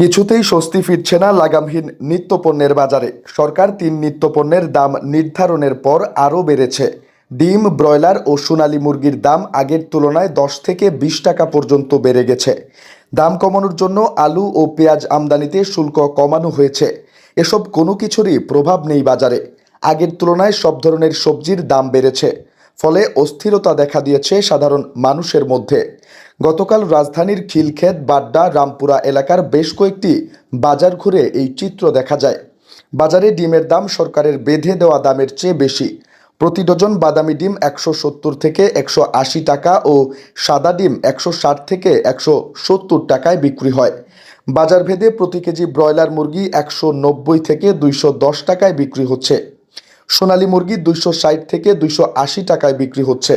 কিছুতেই স্বস্তি ফিরছে না লাগামহীন নিত্যপণ্যের বাজারে। সরকার তিন নিত্যপণ্যের দাম নির্ধারণের পর আরও বেড়েছে। ডিম, ব্রয়লার ও সোনালী মুরগির দাম আগের তুলনায় দশ থেকে বিশ টাকা পর্যন্ত বেড়ে গেছে। দাম কমানোর জন্য আলু ও পেঁয়াজ আমদানিতে শুল্ক কমানো হয়েছে। এসব কোনো কিছুরই প্রভাব নেই বাজারে। আগের তুলনায় সব ধরনের সবজির দাম বেড়েছে। ফলে অস্থিরতা দেখা দিয়েছে সাধারণ মানুষের মধ্যে। গতকাল রাজধানীর খিলক্ষেত, বাড্ডা, রামপুরা এলাকার বেশ কয়েকটি বাজার ঘুরে এই চিত্র দেখা যায়। বাজারে ডিমের দাম সরকারের বেঁধে দেওয়া দামের চেয়ে বেশি। প্রতি ডজন বাদামি ডিম একশো সত্তর থেকে একশো আশি টাকা ও সাদা ডিম একশো ষাট থেকে একশো সত্তর টাকায় বিক্রি হয়। বাজার ভেদে প্রতি কেজি ব্রয়লার মুরগি একশো নব্বই থেকে দুইশো দশ টাকায় বিক্রি হচ্ছে। সোনালী মুরগি দুইশো ষাট থেকে দুইশো আশি টাকায় বিক্রি হচ্ছে।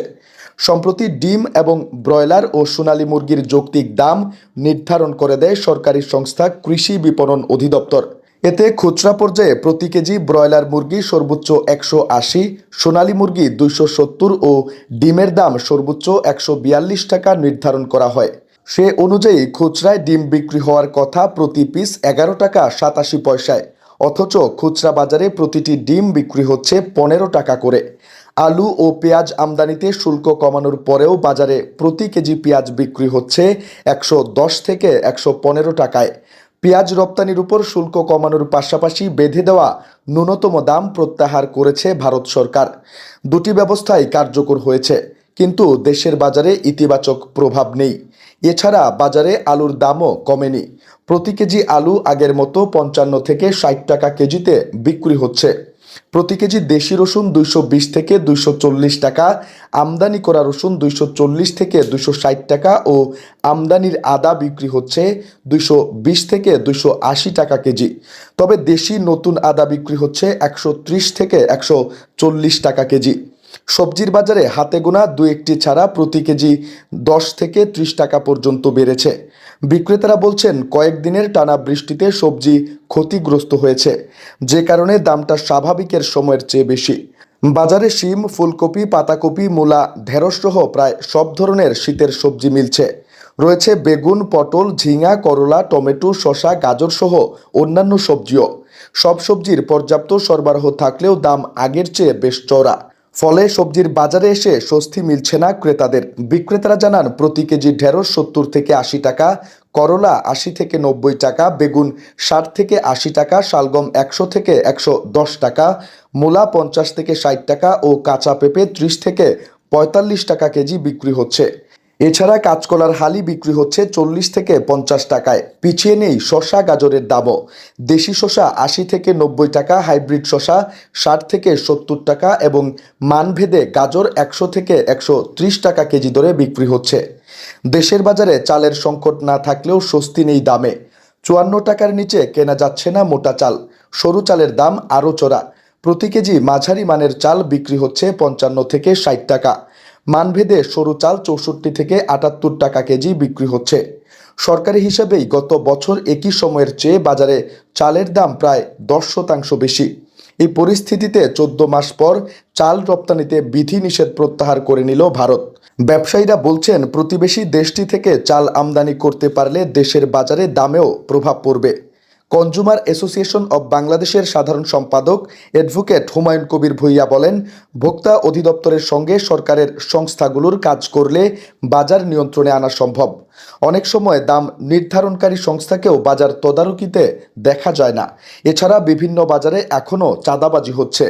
সম্প্রতি ডিম এবং ব্রয়লার ও সোনালী মুরগির যৌক্তিক দাম নির্ধারণ করে দেয় সরকারি সংস্থা কৃষি বিপণন অধিদপ্তর। এতে খুচরা পর্যায়ে প্রতি কেজি ব্রয়লার মুরগি সর্বোচ্চ একশো আশি, সোনালী মুরগি দুইশো সত্তর ও ডিমের দাম সর্বোচ্চ একশো বিয়াল্লিশ টাকা নির্ধারণ করা হয়। সে অনুযায়ী খুচরায় ডিম বিক্রি হওয়ার কথা প্রতি পিস এগারো টাকা সাতাশি পয়সায়, অথচ খুচরা বাজারে প্রতিটি ডিম বিক্রি হচ্ছে পনেরো টাকা করে। আলু ও পেঁয়াজ আমদানিতে শুল্ক কমানোর পরেও বাজারে প্রতি কেজি পেঁয়াজ বিক্রি হচ্ছে একশো দশ থেকে একশো পনেরো টাকায়। পেঁয়াজ রপ্তানির উপর শুল্ক কমানোর পাশাপাশি বেঁধে দেওয়া ন্যূনতম দাম প্রত্যাহার করেছে ভারত সরকার। দুটি ব্যবস্থাই কার্যকর হয়েছে, কিন্তু দেশের বাজারে ইতিবাচক প্রভাব নেই। এছাড়া বাজারে আলুর দামও কমেনি। প্রতি কেজি আলু আগের মতো পঞ্চান্ন থেকে ষাট টাকা কেজিতে বিক্রি হচ্ছে। প্রতি কেজি দেশি রসুন দুইশো বিশ থেকে দুইশো চল্লিশ টাকা, আমদানি করা রসুন দুইশো চল্লিশ থেকে দুইশো ষাট টাকা ও আমদানির আদা বিক্রি হচ্ছে দুইশো বিশ থেকে দুইশো আশি টাকা কেজি। তবে দেশি নতুন আদা বিক্রি হচ্ছে একশো ত্রিশ থেকে একশো চল্লিশ টাকা কেজি। সবজির বাজারে হাতে গোনা দু একটি ছাড়া প্রতি কেজি দশ থেকে ত্রিশ টাকা পর্যন্ত বেড়েছে। বিক্রেতারা বলছেন, কয়েকদিনের টানা বৃষ্টিতে সবজি ক্ষতিগ্রস্ত হয়েছে, যে কারণে দামটা স্বাভাবিকের সময়ের চেয়ে বেশি। বাজারে শিম, ফুলকপি, পাতাকপি, মূলা, ঢেঁড়স সহ প্রায় সব ধরনের শীতের সবজি মিলছে। রয়েছে বেগুন, পটল, ঝিঙা, করলা, টমেটো, শসা, গাজর সহ অন্যান্য সবজিও। সব সবজির পর্যাপ্ত সরবরাহ থাকলেও দাম আগের চেয়ে বেশ চড়া ফলে সবজির বাজারে এসে স্বস্তি মিলছে না ক্রেতাদের। বিক্রেতারা জানান, প্রতি কেজি ঢেঁড়স সত্তর থেকে আশি টাকা, করলা আশি থেকে নব্বই টাকা, বেগুন ষাট থেকে আশি টাকা, শালগম একশো থেকে একশো দশ টাকা, মূলা পঞ্চাশ থেকে ষাট টাকা ও কাঁচা পেঁপে ত্রিশ থেকে পঁয়তাল্লিশ টাকা কেজি বিক্রি হচ্ছে। এছাড়া কাঁচকলার হালি বিক্রি হচ্ছে চল্লিশ থেকে পঞ্চাশ টাকায়। পিছিয়ে নেই শশা গাজরের দামও। দেশি শশা আশি থেকে নব্বই টাকা, হাইব্রিড শশা ষাট থেকে সত্তর টাকা এবং মানভেদে গাজর একশো থেকে একশো ত্রিশ টাকা কেজি দরে বিক্রি হচ্ছে। দেশের বাজারে চালের সংকট না থাকলেও স্বস্তি নেই দামে। চুয়ান্ন টাকার নিচে কেনা যাচ্ছে না মোটা চাল। সরু চালের দাম আরও চড়া। প্রতি কেজি মাঝারি মানের চাল বিক্রি হচ্ছে পঞ্চান্ন থেকে ষাট টাকা। মানভেদে সরু চাল চৌষট্টি থেকে আটাত্তর টাকা কেজি বিক্রি হচ্ছে। সরকারি হিসাবেই গত বছর একই সময়ের চেয়ে বাজারে চালের দাম প্রায় দশ শতাংশ বেশি। এই পরিস্থিতিতে চোদ্দ মাস পর চাল রপ্তানিতে বিধিনিষেধ প্রত্যাহার করে নিল ভারত। ব্যবসায়ীরা বলছেন, প্রতিবেশী দেশটি থেকে চাল আমদানি করতে পারলে দেশের বাজারে দামেও প্রভাব পড়বে। কনজুমার অ্যাসোসিয়েশন অব বাংলাদেশের সাধারণ সম্পাদক অ্যাডভোকেট হুমায়ুন কবির ভুইয়া বলেন, ভোক্তা অধিদপ্তরের সঙ্গে সরকারের সংস্থাগুলোর কাজ করলে বাজার নিয়ন্ত্রণে আনা সম্ভব। অনেক সময় দাম নির্ধারণকারী সংস্থাকেও বাজার তদারকিতে দেখা যায় না। এছাড়া বিভিন্ন বাজারে এখনও চাঁদাবাজি হচ্ছে।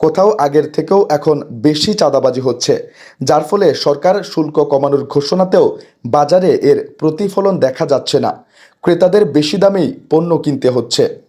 কোথাও আগের থেকেও এখন বেশি চাঁদাবাজি হচ্ছে, যার ফলে সরকার শুল্ক কমানোর ঘোষণাতেও বাজারে এর প্রতিফলন দেখা যাচ্ছে না। ক্রেতাদের বেশি দামেই পণ্য কিনতে হচ্ছে।